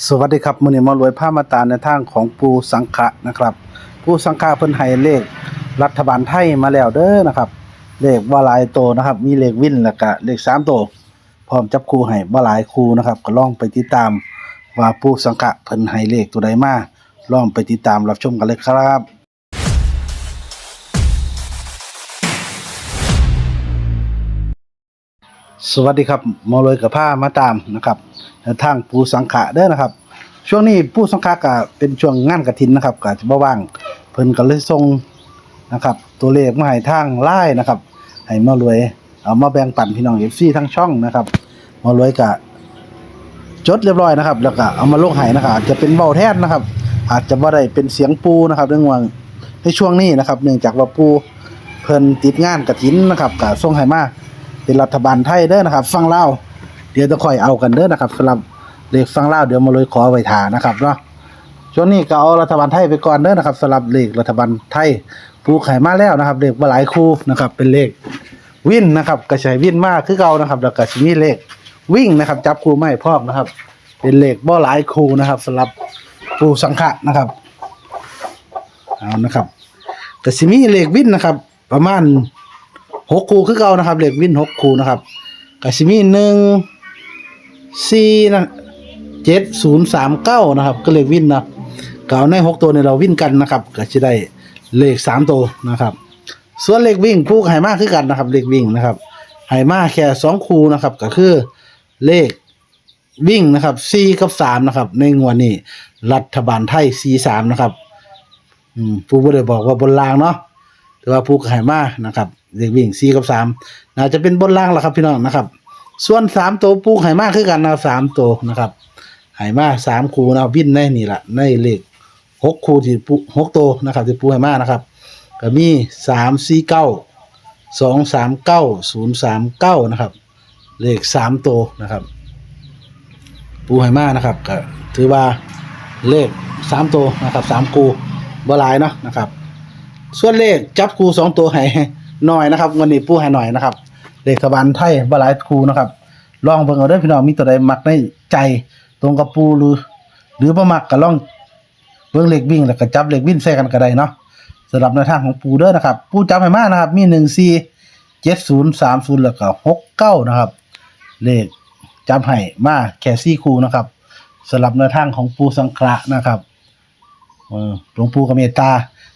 สวัสดีครับมือนี้มารวยผ้ามาตาในทางของปูสังขะนะครับปูสังขะเพิ่นให้เลขรัฐบาลไทยมาแล้วเด้อนะครับ เลขว่าหลายโตนะครับ มีเลขวินแล้วก็เลข3โตพร้อมจับคู่ให้บ่หลายคู่นะครับ ก็ลองไปติดตามว่าปูสังขะเพิ่นให้เลขตัวใดมาลองไปติดตามรับชมกันเลยครับสวัสดีครับมอเลยกับผ้ามาตามนะครับ ทางปูสังขะเด้อนะครับ ช่วงนี้ปูสังขะก็เป็นช่วงงานกฐินนะครับก็จะบ่ว่างเพิ่นก็เลยส่งนะครับ ตัวเลขมาให้ทางไลน์นะครับให้มารวยเอามาแบ่งปันพี่น้อง FC ทั้งช่องนะครับมารวยก็จดเรียบร้อยนะครับ แล้วก็เอามาลงให้นะครับอาจจะเป็นเว้าแทนนะครับ อาจจะบ่ได้เป็นเสียงปูนะครับเรื่องว่าในช่วงนี้นะครับ เนื่องจากว่าปูเพิ่นติดงานกฐินนะครับก็ส่งให้มาเป็นรัฐบาลไทยเด้อนะครับ ฟังเล่า เดี๋ยวจะค่อยเอากันเด้อนะครับสำหรับเลขฟังเล่าเดี๋ยวมาเลยขอไว้ทานะครับเนาะช่วงนี้ก็เอารัฐบาลไทยไปก่อนเด้อนะครับสำหรับเลขรัฐบาลไทยปูไข่มาแล้วนะครับเลขมาหลายคู่นะครับ เป็นเลขวินนะครับกระชายวินมากคือเก่านะครับแล้วก็สิมีเลขวิ่งนะครับ จับคู่ไม่พร้อมนะครับ เป็นเลขบ่หลายคู่นะครับสำหรับปูสังขะนะครับเอานะครับก็สิมีเลขวินนะครับ ประมาณหกคูคือเก่านะครับเลขวินหกคูนะครับกสิมีหนึ่ง สี่นะเจ็ดศูนย์สามเก้านะครับ ก็เลขวินนะเก่าในหกตัวเนี่ยเราวิ่นกันนะครับ ก็จะได้เลขสามตัวนะครับ ส่วนเลขวิ่งผู้ไหมาคือกันนะครับ เลขวิ่งนะครับไหมาแค่สองคูนะครับ ก็คือเลขวิ่งนะครับสี่กับสามนะครับ ในงวดนี้รัฐบาลไทยสี่สามนะครับอืมผู้บ่ได้บอกว่าบนรางเนาะแต่ว่าผู้ขายมานะครับเด็กวิ่ง4กับ3น่าจะเป็นบนล่างแหละครับพี่น้องนะครับ ส่วน3ตัวผู้ขายมาคือกันนะ3ตัวนะครับขายมา3คู่นะวิ่นในนี่แหละในเลข6คู่ที่ปู6ตัวนะครับที่ปูให้มานะครับก็มี3 4 9 2 3 9 0 3 9นย์สามเก้านะครับ เลข3ตัวนะครับ ปูให้มานะครับก็ถือว่าเลข3ตัวนะครับ3คู่บ่หลายเนาะนะครับ ส่วนเลขจับครูสองตัวให้หน่อยนะครับวันนี้ปูให้หน่อยนะครับ เลขบานไทยบหลายครูนะครับ ลองเบิ่งเอาเด้อพี่น้องมีตัวใดมักในใจตรงกับปูหรือ หรือบ่มักก็ลองเบิ่งเลขวิ่งแล้วก็จับเลขวิ่งใส่กันก็ได้เนาะสำหรับในทางของปูเด้อนะครับ ปูจับให้มากนะครับ มี1 4 70 30แล้วก็69นะครับ เลขจับให้มาแค่4คู่นะครับสำหรับในทางของปูสังขระนะครับหลวงปู่กเมตตา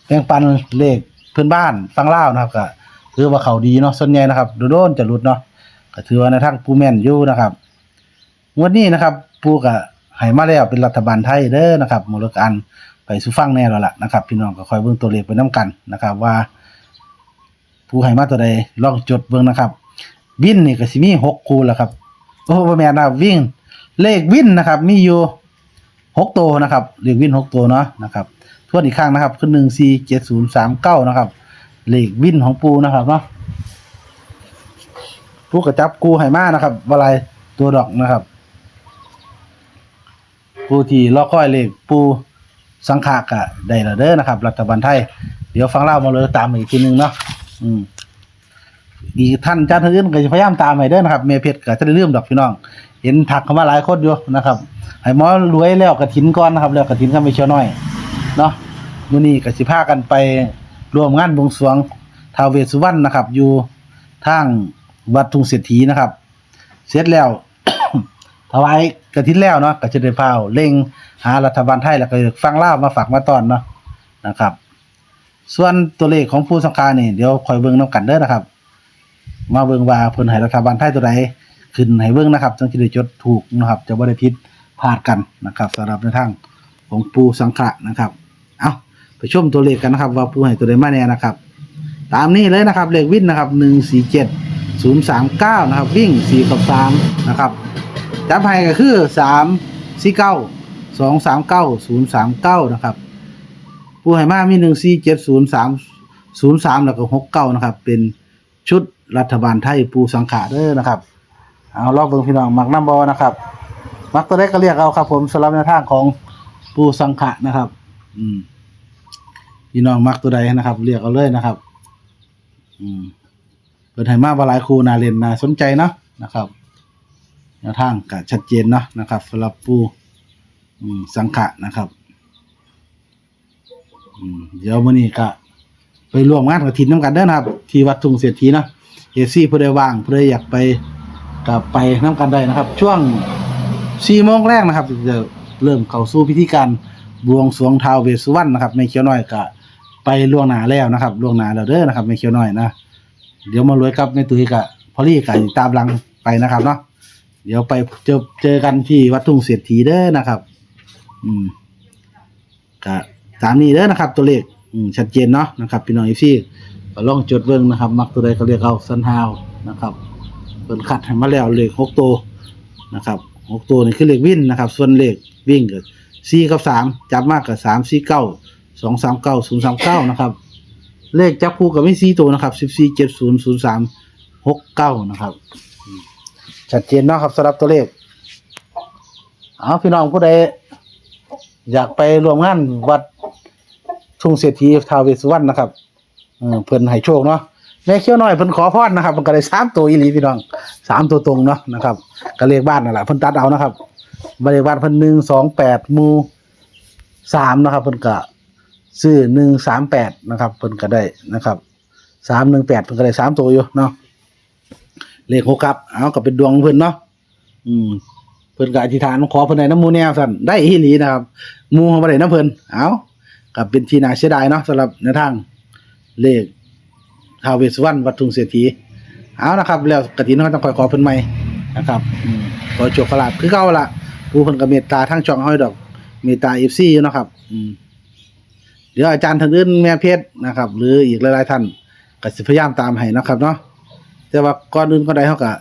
แบ่งปันเลขเพื่อนบ้านฟังเล่านะครับก็ ถือว่าเขาดีเนาะส่วนใหญ่นะครับโดนๆจะหลุดเนาะก็ถือว่าในทางปูแม่นอยู่นะครับงวดนี้นะครับ ปูก็ให้มาแล้วเป็นรัฐบาลไทยเด้อนะครับมูลการไปสู่ฟังแน่แล้วล่ะนะครับ พี่น้องก็คอยเบิ่งตัวเลขไปน้กันนะครับ ว่า ผู้ให้มาตัวใดลองจดเบิ่งนะครับ วินนี่ก็สิมีหกคู่แล้วครับโอ้แม่นะวิ่ง เลขวินนะครับ มีอยู่หกตัวนะครับเลขวินหกตัวเนาะนะครับทวนอีกครั้งนะครับคือหนึ่งสี่เจ็ดศูนย์สามเก้านะครับ เหลขวินของปูนะครับเนาะปูกระจับกูไหมานะครับวลายตัวดอกนะครับ ปูที่รอค่อยเหลขปูสังขากะได้ละเด้อนะครับ รัฐบาลไทย เดี๋ยวฟังเล่ามาเลยตามอีกทีนึงเนาะอืมอีกท่านอาจารย์อื่นก็จะพยายามตามให้เด้อนะครับเมเพชรก็จะได้เลื่อมดอกพี่น้อง เห็นถักเข้ามาหลายคนอยู่นะครับให้หมอรวยแล้วกระถินก่อนนะครับ แล้วกระถินก็ไม่เชียวน้อยเนาะมื้อนี้ก็สิพากันไป ร่วมงานบวงสรวงท้าวเวสสุวรรณนะครับ อยู่ทางวัดทุ่งเศรษฐีนะครับ เสร็จแล้ว ถวายกระถินแล้วเนาะก็จะได้พาเล็งหารัฐบาลไทยแล้วก็ฟังล่ามาฝากมาตอนเนาะนะครับ ส่วนตัวเลขของผู้สังฆานี่เดี๋ยวคอยเบิ่งนํกันเด้อนะครับ มาเบิ่งว่าเพิ่นให้รัฐบาลไทยตัวใดขึ้นให้เบิ่งนะครับจังสิได้จดถูกนะครับ จะบ่ได้ผิดพลาดกันนะครับสำหรับในทางของปูสังขะนะครับ ไปชมตัวเลขกันนะครับ ว่าปูให้ตัวใดมาแน่นะครับ ตามนี้เลยนะครับเลขวิ่งนะครับหนึ่งสี่เจ็ดศูนย์สามเก้านะครับ วิ่งสี่กับสามนะครับจับให้ก็คือสามสี่เก้าสองสามเก้าศูนย์สามเก้านะครับปูให้มามีหนึ่งสี่เจ็ดศูนย์สามศูนย์สามแล้วก็หกเก้านะครับ เป็นชุดรัฐบาลไทยปูสังขะเด้อนะครับ เอาลอกเบิ่งพี่น้องมักน้ำบอนะครับ มักตัวเล็กก็เรียกเอาครับ ผมสำหรับในทางของปูสังขะนะครับ อืม พี่น้องมักตัวใดนะครับ เรียกเอาเลยนะครับ อืมเปิดให้มาบาหลายครูนาเรนนาสนใจเนาะนะครับแนวทางก็ชัดเจนเนาะนะครับสำหรับปูอืมสังขะนะครับอืมเดี๋ยวมื้อนี้ก็ไปร่วมงานกับทีมน้ำกันเด้อนะครับ ที่วัดทุ่งเศรษฐีเนาะเอซี่ผู้ใดว่างผู้ใดอยากไปก็ไปน้ำกันได้นะครับ ช่วง4โมงแรกนะครับจะเริ่มเข้าสู่พิธีการบวงสรวงท้าวเวสสุวรรณนะครับแม่เขียวน้อยก็ ไปล่วงหน้าแล้วนะครับล่วงหน้าแล้วเด้อนะครับแม่เขียวน้อยนะเดี๋ยวมารวยกับแม่ตุ้ยกับพอลี่ก็ตามหลังไปนะครับเนาะเดี๋ยวไปเจอเจอกันที่วัดทุ่งเศรษฐีเด้อนะครับ อืมก็ตามนี้เด้อนะครับ ตัวเลขอืมชัดเจนเนาะนะครับ พี่น้องอีซี่ก็ลองจดเบิ่งนะครับ มักตัวใดก็เรียกเอาสันฮาวนะครับเพิ่นคัดให้มาแล้วเลขหกตัวนะครับหกตัวนี่คือเลขวิ่นนะครับ ส่วนเลขวิ่งก็สี่กับสามจับมากกับสามสี่เก้า สองสามเก้าศูนย์สามเก้านะครับ เลขจับคู่กับไม่สี่ตัวนะครับสิบสี่เจ็ดศูนย์ศูนย์สามหกเก้านะครับ ชัดเจนเนาะครับสำหรับตัวเลขเอาพี่น้องผู้ใดอยากไปรวมงานวัดทุ่งเศรษฐีทาวเวสสุวรรณนะครับเพิ่นให้โชคเนาะแม่เขี้ยวน้อยเพิ่นขอพรนะครับ มันก็ได้สามตัวอีหลีพี่น้องสามตัวตรงเนาะนะครับก็เลขบ้านนั่นแหละเพิ่นตัดเอานะครับบ้านเลขบ้านเพิ่นหนึ่งสองแปดมูสามนะครับเพิ่นก็ ซื้อหนึ่งสามแปดนะครับเพิ่นก็ได้นะครับสามหนึ่งแปดเพิ่นก็ได้สามตัวอยู่เนาะเลขหกครับเอาก็เป็นดวงเพิ่นเนาะอืมเพิ่นก็อธิษฐานขอเพิ่นได้น้ำมูแนวสั่นได้อีหลีนะครับมูเขาบ่ได้น้ำเพิ่นเอาก็เป็นที่น่าเสียดายเนาะสำหรับในทางเลขท้าวเวสสุวรรณวัดทุ่งเศรษฐีเอานะครับ แล้วกฐินเขาต้องคอยขอเพิ่นใหม่นะครับอืมขอโชคขลาภคือเก่าละผู้เพิ่นก็เมตตาทั้งช่องเฮาอยดอกเมตตา FC อยู่เนาะครับ อืม เดี๋ยวอาจารย์ท่านอื่นแม่เพชรนะครับ หรืออีกหลายๆท่านก็สิพยายามตามให้นะครับเนาะแต่ว่าก่อนอื่นก็ได้เฮาก็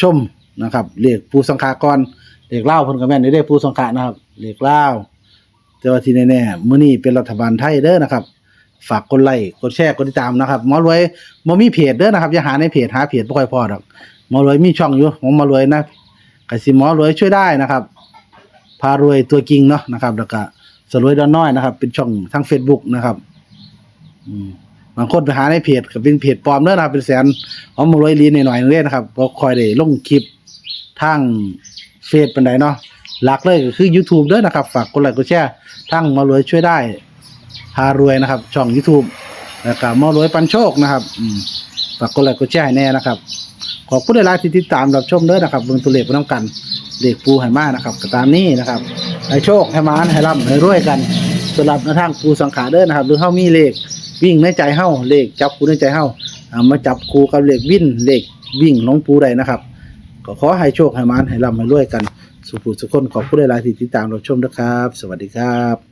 ชมนะครับเรียกปูสังขากรเรียกเล่าเพิ่นก็แม่นเรียกปูสังขานะครับเรียกเล่าแต่ว่าที่แน่ๆมื้อนี้เป็นรัฐบาลไทยเด้อนะครับ ฝากกดไลค์กดแชร์กดติดตามนะครับหมอรวยบ่มีเพจเด้อนะครับอย่าหาในเพจหาเพจบ่ค่อยพอดอกหมอรวยมีช่องอยู่ของหมอรวยนะก็สิหมอรวยช่วยได้นะครับ พารวยตัวจริงเนาะนะครับแล้วก็ สรวยดอนน้อยนะครับ เป็นช่องทาง Facebook นะครับบางคนไปหาในเพจก็เป็นเพจปลอมเด้อนะครับ เป็นแสนของหมอรวยลีนหน่อยๆนึงเด้นะครับบ่ค่อยได้ลงคลิปทางเฟซเป็นไดเนาะหลักเลยก็คือ YouTube เด้อนะครับ ฝากกดไลค์กดแชร์ทั้งมารวยช่วยได้พารวยนะครับ ช่อง YouTube แล้วก็มารวยปันโชคนะครับฝากกดไลค์กดแชร์ให้แน่นะครับ ขอบคุณหลายๆที่ติดตามรับชมเด้อนะครับเบิ่งตัวเลขไปน้ำกันเลขปูให้มานะครับก็ตามนี้นะครับ ให้โชคให้มานให้ร่ำให้รวยกันสำหรับในทางปูสังขาเด้อนะครับ หรือเฮามีเลขวิ่งในใจเฮาเลขจับคูในใจเฮาเอามาจับคูกับเลขวิ่นเลขวิ่งหลวงปูได้นะครับก็ขอให้โชคให้มานให้ร่ำให้รวยกัน สุขสุขคนขอบคุณหลายๆที่ติดตามรับชมนะครับ สวัสดีครับ